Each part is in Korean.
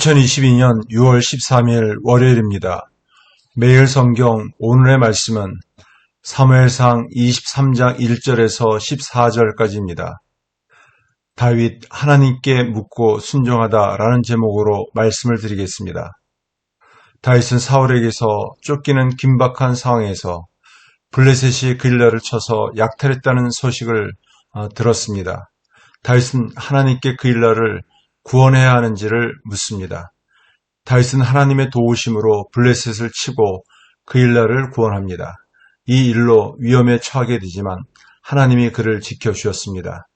2022년 6월 13일 월요일입니다. 매일 성경 오늘의 말씀은 사무엘상 23장 1절에서 14절까지입니다. 다윗 하나님께 묻고 순종하다라는 제목으로 말씀을 드리겠습니다. 다윗은 사울에게서 쫓기는 긴박한 상황에서 블레셋이 그일라를 쳐서 약탈했다는 소식을 어, 들었습니다. 다윗은 하나님께 그일라를 구원해야 하는지를 묻습니다. 다윗은 하나님의 도우심으로 블레셋을 치고 그일라를 구원합니다. 이 일로 위험에 처하게 되지만 하나님이 그를 지켜주셨습니다.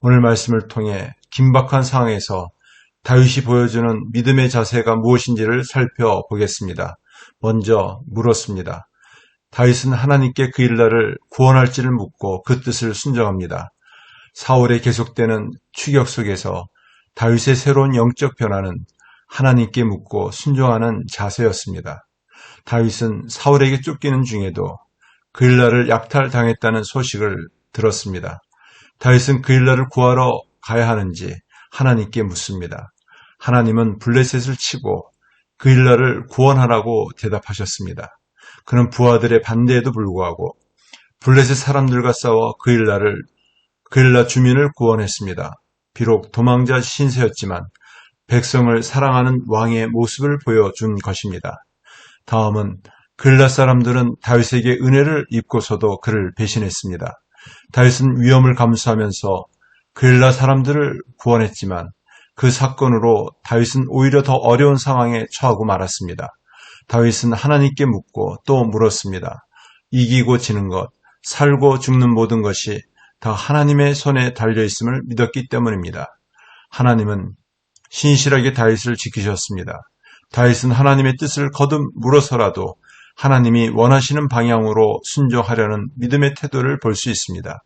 오늘 말씀을 통해 긴박한 상황에서 다윗이 보여주는 믿음의 자세가 무엇인지를 살펴보겠습니다. 먼저 물었습니다. 다윗은 하나님께 그일라를 구원할지를 묻고 그 뜻을 순정합니다. 사울의 계속되는 추격 속에서 다윗의 새로운 영적 변화는 하나님께 묻고 순종하는 자세였습니다. 다윗은 사울에게 쫓기는 중에도 그일라를 약탈당했다는 소식을 들었습니다. 다윗은 그일라를 구하러 가야 하는지 하나님께 묻습니다. 하나님은 블레셋을 치고 그일라를 구원하라고 대답하셨습니다. 그는 부하들의 반대에도 불구하고 블레셋 사람들과 싸워 그일라를 그일라 주민을 구원했습니다. 비록 도망자 신세였지만 백성을 사랑하는 왕의 모습을 보여준 것입니다. 다음은 글라 사람들은 다윗에게 은혜를 입고서도 그를 배신했습니다. 다윗은 위험을 감수하면서 글라 사람들을 구원했지만 그 사건으로 다윗은 오히려 더 어려운 상황에 처하고 말았습니다. 다윗은 하나님께 묻고 또 물었습니다. 이기고 지는 것, 살고 죽는 모든 것이 다 하나님의 손에 달려 있음을 믿었기 때문입니다. 하나님은 신실하게 다윗을 지키셨습니다. 다윗은 하나님의 뜻을 거듭 물어서라도 하나님이 원하시는 방향으로 순종하려는 믿음의 태도를 볼 수 있습니다.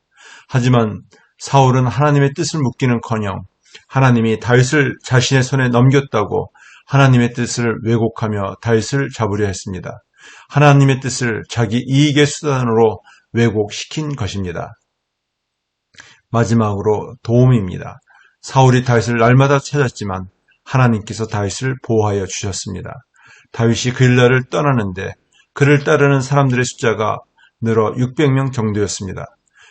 하지만 사울은 하나님의 뜻을 묻기는커녕 하나님이 다윗을 자신의 손에 넘겼다고 하나님의 뜻을 왜곡하며 다윗을 잡으려 했습니다. 하나님의 뜻을 자기 이익의 수단으로 왜곡시킨 것입니다. 마지막으로 도움입니다. 사울이 다윗을 날마다 찾았지만 하나님께서 다윗을 보호하여 주셨습니다. 다윗이 그일라를 떠나는데 그를 따르는 사람들의 숫자가 늘어 600명 정도였습니다.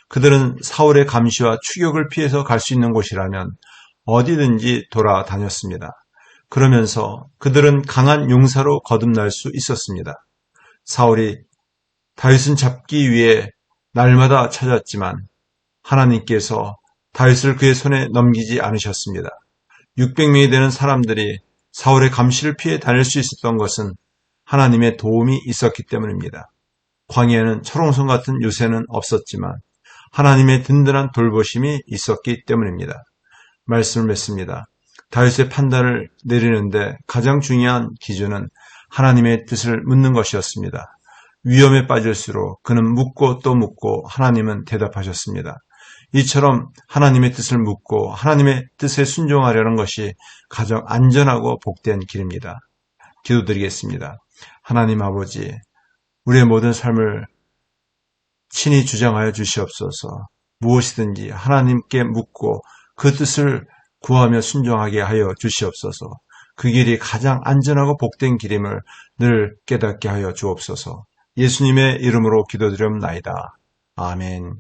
그들은 사울의 감시와 추격을 피해서 갈 수 있는 곳이라면 어디든지 돌아다녔습니다. 그러면서 그들은 강한 용사로 거듭날 수 있었습니다. 사울이 다윗은 잡기 위해 날마다 찾았지만 하나님께서 다윗을 그의 손에 넘기지 않으셨습니다. 600명이 되는 사람들이 사울의 감시를 피해 다닐 수 있었던 것은 하나님의 도움이 있었기 때문입니다. 광야에는 철옹성 같은 요새는 없었지만 하나님의 든든한 돌보심이 있었기 때문입니다. 말씀을 맺습니다. 다윗의 판단을 내리는데 가장 중요한 기준은 하나님의 뜻을 묻는 것이었습니다. 위험에 빠질수록 그는 묻고 또 묻고 하나님은 대답하셨습니다. 이처럼 하나님의 뜻을 묻고 하나님의 뜻에 순종하려는 것이 가장 안전하고 복된 길입니다. 기도드리겠습니다. 하나님 아버지, 우리의 모든 삶을 친히 주장하여 주시옵소서. 무엇이든지 하나님께 묻고 그 뜻을 구하며 순종하게 하여 주시옵소서. 그 길이 가장 안전하고 복된 길임을 늘 깨닫게 하여 주옵소서. 예수님의 이름으로 기도드리옵나이다. 아멘.